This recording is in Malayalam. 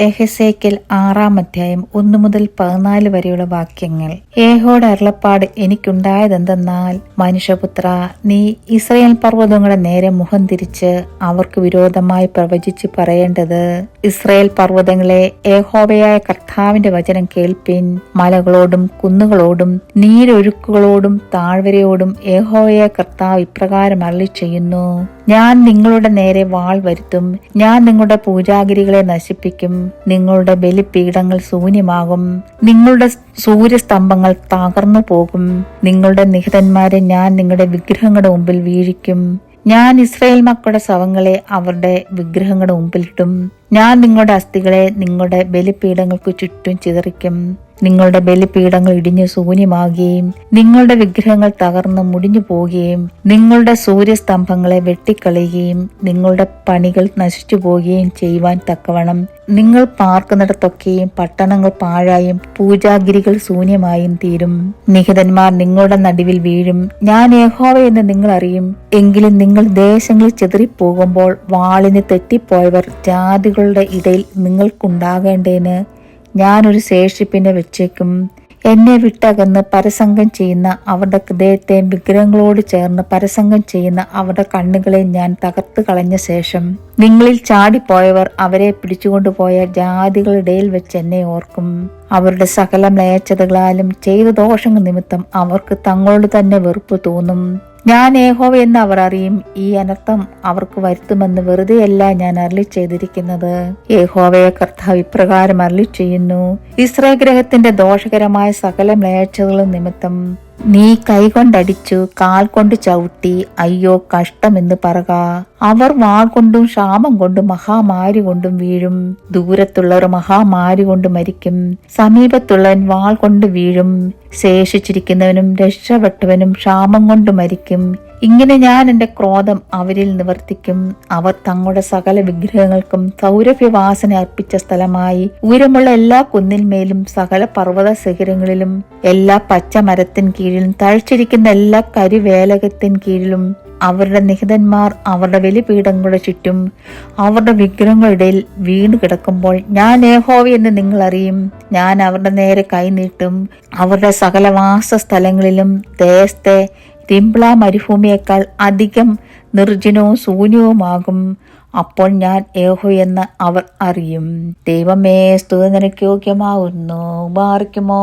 എഹസേക്കൽ ആറാം അധ്യായം ഒന്നു മുതൽ പതിനാല് വരെയുള്ള വാക്യങ്ങൾ. ഏഹോടെ അരുളപ്പാട് എനിക്കുണ്ടായതെന്തെന്നാൽ മനുഷ്യപുത്ര നീ ഇസ്രയേൽ പർവതങ്ങളുടെ നേരെ മുഖം തിരിച്ച് അവർക്ക് വിരോധമായി പ്രവചിച്ച് പറയേണ്ടത്. ഇസ്രയേൽ പർവതങ്ങളെ ഏഹോവയായ കർത്താവിന്റെ വചനം കേൾപ്പിൻ. മലകളോടും കുന്നുകളോടും നീരൊഴുക്കുകളോടും താഴ്വരയോടും ഏഹോവയായ കർത്താവ് ഇപ്രകാരം അരളി ചെയ്യുന്നു ഞാൻ നിങ്ങളുടെ നേരെ വാൾ വരുത്തും. ഞാൻ നിങ്ങളുടെ പൂജാഗിരികളെ നശിപ്പിക്കും. നിങ്ങളുടെ ബലിപീഠങ്ങൾ ശൂന്യമാകും. നിങ്ങളുടെ സൂര്യസ്തംഭങ്ങൾ തകർന്നു പോകും. നിങ്ങളുടെ നിഹിതന്മാരെ ഞാൻ നിങ്ങളുടെ വിഗ്രഹങ്ങളുടെ മുമ്പിൽ വീഴിക്കും. ഞാൻ ഇസ്രായേൽ മക്കളുടെ ശവങ്ങളെ അവരുടെ വിഗ്രഹങ്ങളുടെ മുമ്പിലിട്ടും ഞാൻ നിങ്ങളുടെ അസ്ഥികളെ നിങ്ങളുടെ ബലിപീഠങ്ങൾക്ക് ചുറ്റും ചിതറിക്കും. നിങ്ങളുടെ ബലിപീഠങ്ങൾ ഇടിഞ്ഞു ശൂന്യമാകുകയും നിങ്ങളുടെ വിഗ്രഹങ്ങൾ തകർന്ന് മുടിഞ്ഞു പോവുകയും നിങ്ങളുടെ സൂര്യസ്തംഭങ്ങളെ വെട്ടിക്കളയുകയും നിങ്ങളുടെ പണികൾ നശിച്ചു പോവുകയും ചെയ്യുവാൻ തക്കവണ്ണം നിങ്ങൾ പാർക്കുന്നിടത്തൊക്കെയും പട്ടണങ്ങൾ പാഴായും പൂജാഗിരികൾ ശൂന്യമായും തീരും. നിഹിതന്മാർ നിങ്ങളുടെ നടുവിൽ വീഴും. ഞാൻ ഏഹോവ എന്ന് നിങ്ങൾ അറിയും. എങ്കിലും നിങ്ങൾ ദേശങ്ങളിൽ ചെതറിപ്പോകുമ്പോൾ വാളിന് തെറ്റിപ്പോയവർ ജാതികളുടെ ഇടയിൽ നിങ്ങൾക്കുണ്ടാകേണ്ടതിന് ഞാനൊരു ശേഷിപ്പിനെ വെച്ചേക്കും. എന്നെ വിട്ടകന്ന് പരസംഗം ചെയ്യുന്ന അവരുടെ ഹൃദയത്തെ വിഗ്രഹങ്ങളോട് ചേർന്ന് പരസംഗം ചെയ്യുന്ന അവരുടെ കണ്ണുകളെ ഞാൻ തകർത്ത് കളഞ്ഞ ശേഷം നിങ്ങളിൽ ചാടിപ്പോയവർ അവരെ പിടിച്ചുകൊണ്ടുപോയ ജാതികളിടയിൽ വെച്ച് എന്നെ ഓർക്കും. അവരുടെ സകല മ്ലേച്ഛതകളാലും ചെയ്ത ദോഷങ്ങൾ നിമിത്തം അവർക്ക് തങ്ങളോട് തന്നെ വെറുപ്പ് തോന്നും. ഞാൻ ഏഹോവ എന്ന് അവർ അറിയും. ഈ അനർത്ഥം അവർക്ക് വരുത്തുമെന്ന് വെറുതെയല്ല ഞാൻ അരളി ചെയ്തിരിക്കുന്നത്. ഏഹോവയെ കർത്താവ് ഇപ്രകാരം അരളി ചെയ്യുന്നു. ഇസ്രേ ഗ്രഹത്തിന്റെ ദോഷകരമായ സകല മേച്ചകളും നിമിത്തം നീ കൈകൊണ്ടടിച്ചു കാൽ കൊണ്ട് ചവിട്ടി അയ്യോ കഷ്ടമെന്ന് പറക. അവർ വാൾ കൊണ്ടും ക്ഷാമം കൊണ്ടും മഹാമാരി കൊണ്ടും വീഴും. ദൂരത്തുള്ളവർ മഹാമാരി കൊണ്ട് മരിക്കും. സമീപത്തുള്ളവൻ വാൾ കൊണ്ട് വീഴും. ശേഷിച്ചിരിക്കുന്നവനും രക്ഷപ്പെട്ടവനും ക്ഷാമം കൊണ്ട് മരിക്കും. ഇങ്ങനെ ഞാൻ എന്റെ ക്രോധം അവരിൽ നിവർത്തിക്കും. അവർ തങ്ങളുടെ സകല വിഗ്രഹങ്ങൾക്കും സൗരഭ്യവാസന അർപ്പിച്ച സ്ഥലമായി. ഉയരമുള്ള എല്ലാ കുന്നിന്മേലും സകല പർവത ശിഖരങ്ങളിലും എല്ലാ പച്ചമരത്തിൻ കീഴിലും തഴച്ചിരിക്കുന്ന എല്ലാ കരിവേലകത്തിൻ കീഴിലും അവരുടെ നിഹിതന്മാർ അവരുടെ ബലിപീഠങ്ങളുടെ ചുറ്റും അവരുടെ വിഗ്രഹങ്ങളുടെ വീണ് കിടക്കുമ്പോൾ ഞാൻ ഏഹോവി എന്ന് നിങ്ങൾ അറിയും. ഞാൻ അവരുടെ നേരെ കൈനീട്ടും അവരുടെ സകല വാസ സ്ഥലങ്ങളിലും ദേശത്തെ തിംബ്ല മരുഭൂമിയേക്കാൾ അധികം നിർജനവും ശൂന്യവുമാകും. അപ്പോൾ ഞാൻ ഏഹോ എന്ന് അവർ അറിയും. ദൈവമേ സ്തുതി നിനക്ക് യോഗ്യമാകുന്നു മാറിക്കുമോ